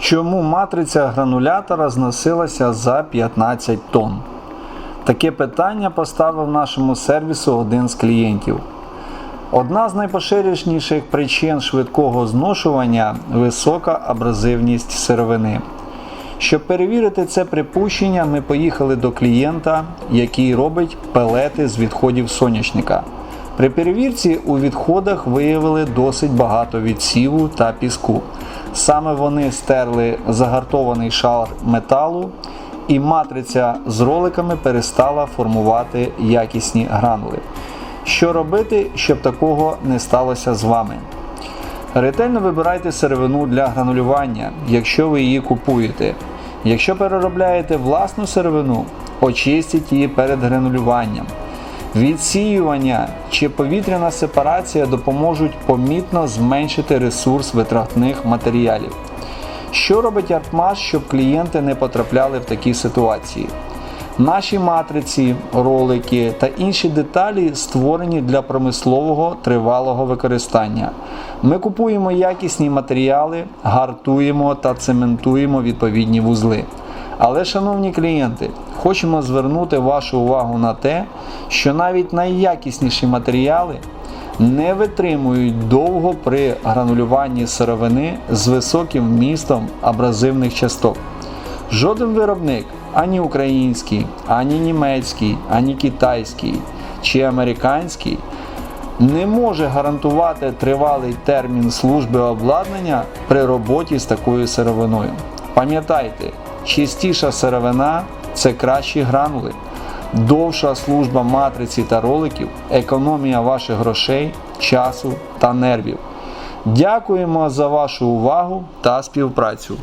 Чому матриця гранулятора зносилася за 15 тонн? Таке питання поставив нашому сервісу один з клієнтів. Одна з найпоширеніших причин швидкого зношування висока абразивність сировини. Щоб перевірити це припущення, ми поїхали до клієнта, який робить пелети з відходів соняшника. При перевірці у відходах виявили досить багато відсіву та піску. Саме вони стерли загартований шар металу, і матриця з роликами перестала формувати якісні гранули. Що робити, щоб такого не сталося з вами? Ретельно вибирайте сировину для гранулювання, якщо ви її купуєте. Якщо переробляєте власну сировину, очистіть її перед гранулюванням. Відсіювання чи повітряна сепарація допоможуть помітно зменшити ресурс витратних матеріалів. Що робить Артмаш, щоб клієнти не потрапляли в такі ситуації? Наші матриці, ролики та інші деталі створені для промислового тривалого використання. Ми купуємо якісні матеріали, гартуємо та цементуємо відповідні вузли. Але, шановні клієнти, хочемо звернути вашу увагу на те, що навіть найякісніші матеріали не витримують довго при гранулюванні сировини з високим вмістом абразивних часток. Жоден виробник, ані український, ані німецький, ані китайський чи американський, не може гарантувати тривалий термін служби обладнання при роботі з такою сировиною. Пам'ятайте, чистіша сировина це кращі гранули, довша служба матриці та роликів, економія ваших грошей, часу та нервів. Дякуємо за вашу увагу та співпрацю.